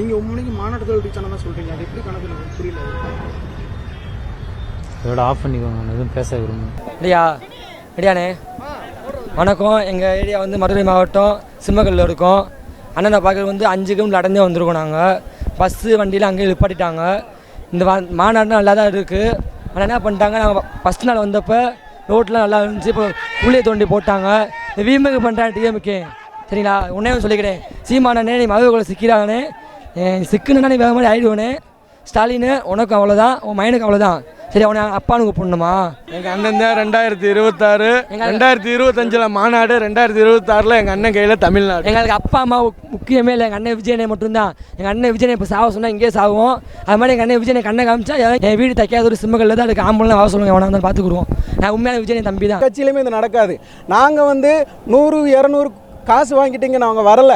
நீங்கள் உண்மைக்கு மாநாடு சேனல் தான் சொல்கிறீங்க அது எப்படி கணக்கு எனக்கு புரியல. இதோட ஆஃப் பண்ணிக்கோங்க. நான் எதுவும் பேச விரும்புகிறேன் ரெடியா ரெடியாண்ணே வணக்கம். எங்கள் ஏரியா வந்து மதுரை மாவட்டம் சிம்மக்கல்லில் இருக்கோம். அண்ணனை பார்க்க வந்து அஞ்சு கிலோமீட்டர் அடைஞ்சே வந்திருக்கோம் நாங்கள் பஸ்ஸு வண்டியில் அங்கேயே நிப்பாட்டிட்டாங்க. இந்த மாநாடு நல்லா தான் இருக்குது ஆனால் என்ன பண்ணிட்டாங்க? நாங்கள் ஃபஸ்ட் நாள் வந்தப்போ ரோட்லாம் நல்லா இருந்துச்சு. இப்போ உள்ளே தோண்டி போட்டாங்க. இந்த வீம்புக்கு பண்ணுறாங்க டிஎம்கே சரிங்களா? உன்னே சொல்லிக்கிறேன். சீமானே நீ மதுரை சிக்கிறாங்கன்னு சிக்குனா நீ வேறு மாதிரி ஆயிடுவானே. ஸ்டாலின் உனக்கு அவ்வளோதான் உன் மைனுக்கு அவ்வளோதான் சரி அவனை அப்பானு கூப்பிடணுமா? எங்க அண்ணன் தான் ரெண்டாயிரத்தி இருபத்தாறு எங்க- ரெண்டாயிரத்தி இருபத்தஞ்சில் மாநாடு ரெண்டாயிரத்தி இருபத்தாறில் எங்கள் அண்ணன் கையில் தமிழ்நாடு. எங்களுக்கு அப்பா அம்மா முக்- முக்கியமே இல்லை. எங்கள் அண்ணன் விஜயனை மட்டும்தான். எங்கள் அண்ணன் விஜயனை இப்போ சாவ சொன்னால் இங்கேயே சாவோம் அது மாதிரி எங்கள் அண்ணன் விஜயனை கண்ணை காமிச்சா என் என் வீடு தைக்காத ஒரு சிம்மக்கல்ல தான் அதுக்கு ஆம்பளை வாச சொல்லுங்க எவனா இருந்தாலும் பார்த்துக்குருவோம். நான் உண்மையான விஜயனை தம்பி தான் கட்சியிலுமே இது நடக்காது. நாங்கள் வந்து நூறு இரநூறு காசு வாங்கிட்டீங்க நாங்கள் வரல.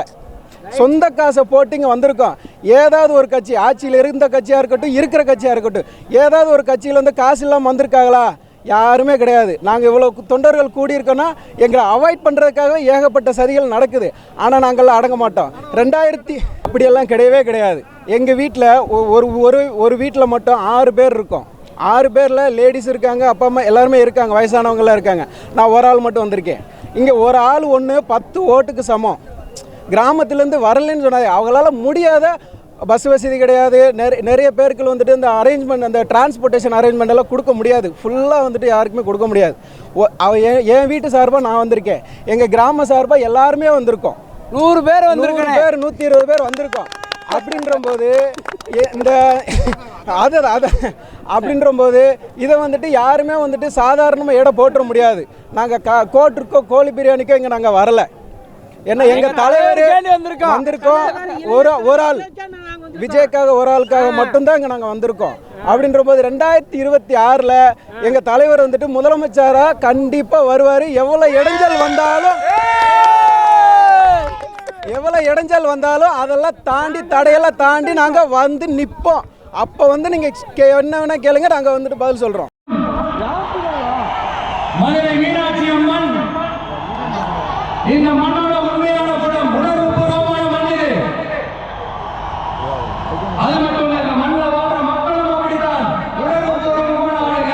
சொந்த காசை போட்டு இங்கே வந்திருக்கோம். ஏதாவது ஒரு கட்சி ஆட்சியில் இருந்த கட்சியாக இருக்கட்டும் இருக்கிற கட்சியாக இருக்கட்டும் ஏதாவது ஒரு கட்சியில் வந்து காசு இல்லாமல் வந்திருக்காங்களா? யாருமே கிடையாது. நாங்கள் இவ்வளோ தொண்டர்கள் கூடியிருக்கோன்னா எங்களை அவாய்ட் பண்ணுறதுக்காக ஏகப்பட்ட சதிகள் நடக்குது. ஆனால் நாங்கள் அடங்க மாட்டோம். ரெண்டாயிரத்தி இப்படியெல்லாம் கிடையவே கிடையாது. எங்கள் வீட்டில் ஒரு ஒரு ஒரு வீட்டில் மட்டும் ஆறு பேர் இருக்கோம். ஆறு பேரில் லேடிஸ் இருக்காங்க அப்பா அம்மா எல்லாருமே இருக்காங்க வயசானவங்களாம் இருக்காங்க. நான் ஒரு ஆள் மட்டும் வந்திருக்கேன். இங்கே ஒரு ஆள் ஒன்று பத்து ஓட்டுக்கு சமம். கிராமத்துலேருந்து வரலன்னு சொன்னாங்க. அவங்களால முடியாத பஸ் வசதி கிடையாது. நிறைய நிறைய பேருக்கு வந்துட்டு இந்த அரேஞ்ச்மெண்ட் அந்த டிரான்ஸ்போர்ட்டேஷன் அரேஞ்ச்மெண்ட் எல்லாம் கொடுக்க முடியாது. ஃபுல்லாக வந்துட்டு யாருக்குமே கொடுக்க முடியாது. அவ என் வீட்டு சார்பாக நான் வந்திருக்கேன். எங்கள் கிராம சார்பாக எல்லாருமே வந்திருக்கோம். நூறு பேர் நூறு பேர் நூற்றி இருபது பேர் வந்திருக்கோம். அப்படின்ற போது இந்த அது அது அப்படின்ற போது இதை வந்துட்டு யாருமே வந்துட்டு சாதாரணமாக எடை போட்டுற முடியாது. நாங்கள் கா கோட்டுக்கோ கோழி பிரியாணிக்கோ இங்கே நாங்கள் வரல. என்ன எங்க தலைவர் வந்திருக்கோம். ஒரு ஒரு ஆள் விஜய்க்காக ஒரு ஆளுக்காக மட்டும்தான் இங்கே நாங்கள் வந்திருக்கோம். அப்படின்ற போது ரெண்டாயிரத்தி இருபத்தி ஆறில் எங்கள் தலைவர் வந்துட்டு முதலமைச்சராக கண்டிப்பாக வருவார். எவ்வளோ இடைஞ்சல் வந்தாலும் எவ்வளோ இடைஞ்சல் வந்தாலும் அதெல்லாம் தாண்டி தடையெல்லாம் தாண்டி நாங்கள் வந்து நிற்போம் அப்போ வந்து நீங்கள் என்ன வேணால் கேளுங்க நாங்கள் வந்துட்டு பதில் சொல்கிறோம் மதுரை மீனாட்சி அம்மன். இந்த மண்ணோட உண்மையான குணம் உணர்வுபூர்வமான மண் இது அது மட்டும் இல்ல இந்த மண்ணில் வாழ்ற மக்களும் அப்படித்தான் உணர்வுபூர்வமான ஆளுங்க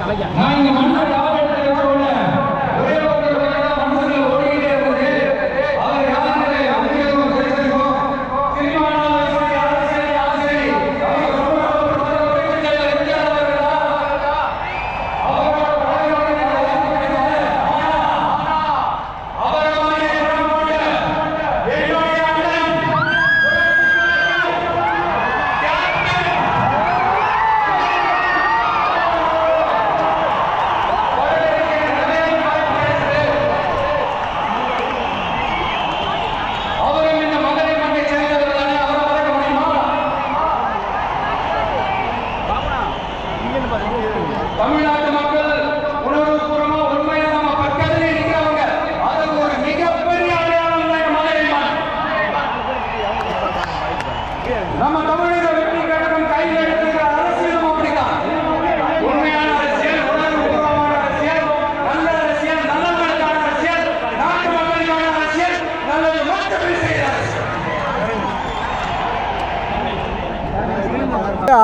நான் இங்க மண்ணை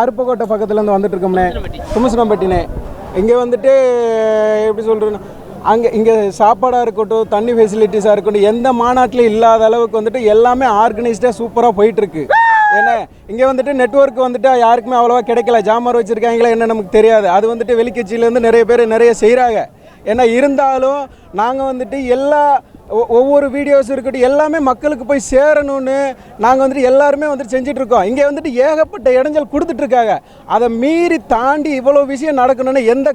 அருப்பக்கோட்டை பக்கத்துலேருந்து வந்துட்டு இருக்கோம்னே. துமசனம்பட்டினே இங்கே வந்துட்டு எப்படி சொல்கிறேன்னா அங்கே இங்கே சாப்பாடாக இருக்கட்டும் தண்ணி ஃபெசிலிட்டிஸாக இருக்கட்டும் எந்த மாநாட்டிலும் இல்லாத அளவுக்கு வந்துட்டு எல்லாமே ஆர்கனைஸ்டாக சூப்பராக போயிட்டுருக்கு. ஏன்னா இங்கே வந்துட்டு நெட்வொர்க் வந்துட்டு யாருக்குமே அவ்வளோவா கிடைக்கல. ஜாமர் வச்சுருக்காங்களா என்ன நமக்கு தெரியாது. அது வந்துட்டு வெளிக்கட்சியிலேருந்து நிறைய பேர் நிறைய செய்கிறாங்க ஏன்னா இருந்தாலும் நாங்கள் வந்துட்டு எல்லா ஒவ்வொரு வீடியோஸ் இருக்கட்டும் எல்லாமே மக்களுக்கு போய் சேரணும்னு நாங்கள் வந்துட்டு எல்லாருமே வந்துட்டு செஞ்சிட்ருக்கோம் இங்கே வந்துட்டு ஏகப்பட்ட இடைஞ்சல் கொடுத்துட்ருக்காங்க அதை மீறி தாண்டி இவ்வளோ விஷயம் நடக்கணும்னு எந்த